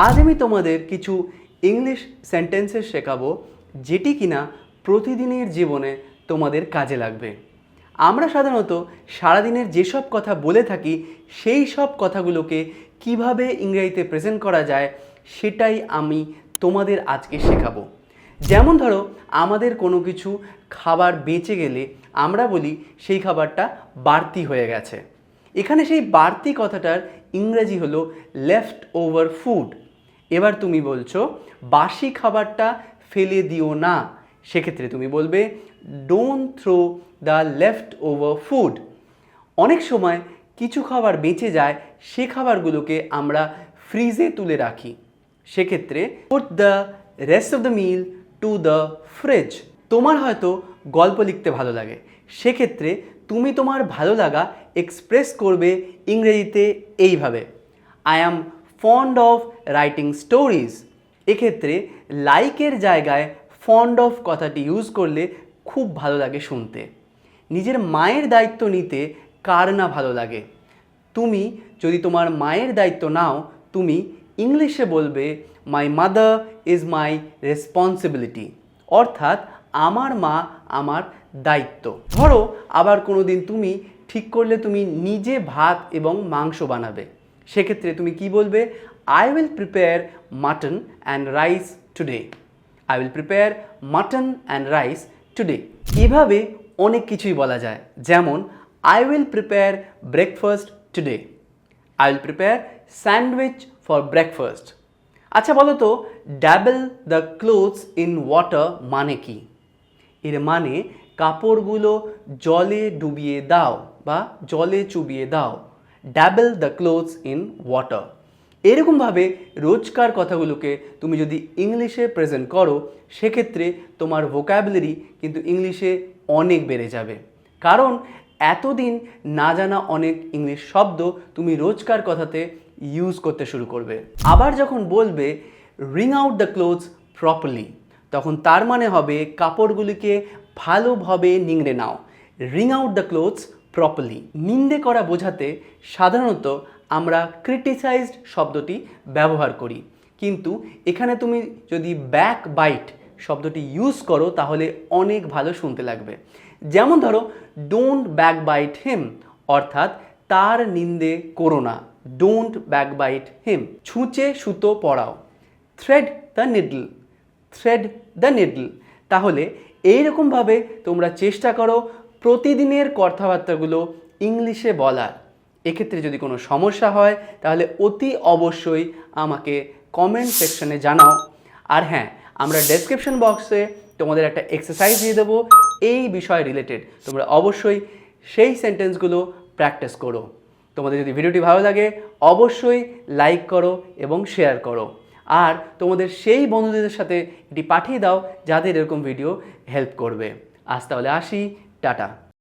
আজ আমি তোমাদের কিছু ইংলিশ সেন্টেন্সেস শেখাবো, যেটি কিনা প্রতিদিনের জীবনে তোমাদের কাজে লাগবে। আমরা সাধারণত সারাদিনের যেসব কথা বলে থাকি, সেই সব কথাগুলোকে কীভাবে ইংরেজিতে প্রেজেন্ট করা যায়, সেটাই আমি তোমাদের আজকে শেখাবো। যেমন ধরো, আমাদের কোনো কিছু খাবার বেঁচে গেলে আমরা বলি, সেই খাবারটা বাড়তি হয়ে গেছে। এখানে সেই বাড়তি কথাটার ইংরেজি হলো লেফট ওভার ফুড এবার তুমি বলছো, বাসি খাবারটা ফেলে দিও না। সেক্ষেত্রে তুমি বলবে don't throw the left over food অনেক সময় কিছু খাবার বেঁচে যায়, সে খাবারগুলোকে আমরা ফ্রিজে তুলে রাখি। সেক্ষেত্রে put the rest of the meal to the fridge তোমার হয়তো গল্প লিখতে ভালো লাগে। সেক্ষেত্রে তুমি তোমার ভালো লাগা এক্সপ্রেস করবে ইংরেজিতে এইভাবে I am fond of writing stories এক্ষেত্রে লাইকের জায়গায় ফন্ড অফ কথাটি ইউজ করলে খুব ভালো লাগে শুনতে। নিজের মায়ের দায়িত্ব নিতে কার না ভালো লাগে? তুমি যদি তোমার মায়ের দায়িত্ব নাও, তুমি ইংলিশে বলবে my mother is my responsibility অর্থাৎ আমার মা আমার দায়িত্ব। ধরো, আবার কোনো দিন তুমি ঠিক করলে তুমি নিজে ভাত এবং মাংস বানাবে। সেক্ষেত্রে তুমি কি বলবে? I will prepare mutton and rice today I will prepare mutton and rice today এভাবে অনেক কিছুই বলা যায়। যেমন I will prepare breakfast today I will prepare sandwich for breakfast আচ্ছা বলো তো dabble the clothes in water মানে কি? এর মানে কাপড়গুলো জলে ডুবিয়ে দাও বা জলে চুবিয়ে দাও। Dabble the clothes in water. এরকমভাবে রোজকার কথাগুলোকে তুমি যদি ইংলিশে প্রেজেন্ট করো, সেক্ষেত্রে তোমার ভোকাবুলারি কিন্তু ইংলিশে অনেক বেড়ে যাবে। কারণ এতদিন না জানা অনেক ইংলিশ শব্দ তুমি রোজকার কথাতে ইউজ করতে শুরু করবে। আবার যখন বলবে wring out the clothes properly তখন তার মানে হবে কাপড়গুলিকে ভালোভাবে নিংড়ে নাও। Wring out the clothes properly নিন্দে করা বোঝাতে সাধারণত আমরা ক্রিটিসাইজড শব্দটি ব্যবহার করি। কিন্তু এখানে তুমি যদি ব্যাক বাইট শব্দটি ইউজ করো, তাহলে অনেক ভালো শুনতে লাগবে। যেমন ধরো ডোন্ট ব্যাক বাইট হিম অর্থাৎ, তার নিন্দে করো না। ডোন্ট ব্যাক বাইট হিম ছুঁচে সুতো পড়াও thread the needle thread the needle তাহলে এইরকমভাবে তোমরা চেষ্টা করো প্রতিদিনের কথাবার্তাগুলো ইংলিশে বলার। এক্ষেত্রে যদি কোনো সমস্যা হয়, তাহলে অতি অবশ্যই আমাকে কমেন্ট সেকশনে জানাও। আর হ্যাঁ আমরা ডেসক্রিপশন বক্সে তোমাদের একটা এক্সারসাইজ দিয়ে দেবো। এই বিষয় রিলেটেড তোমরা অবশ্যই সেই সেন্টেন্সগুলো প্র্যাকটিস করো। তোমাদের যদি ভিডিওটি ভালো লাগে, অবশ্যই লাইক করো এবং শেয়ার করো। আর তোমাদের সেই বন্ধুদের সাথে এটি পাঠিয়ে দাও, যাদের এরকম ভিডিও হেল্প করবে। আজ তাহলে আসি টাটা।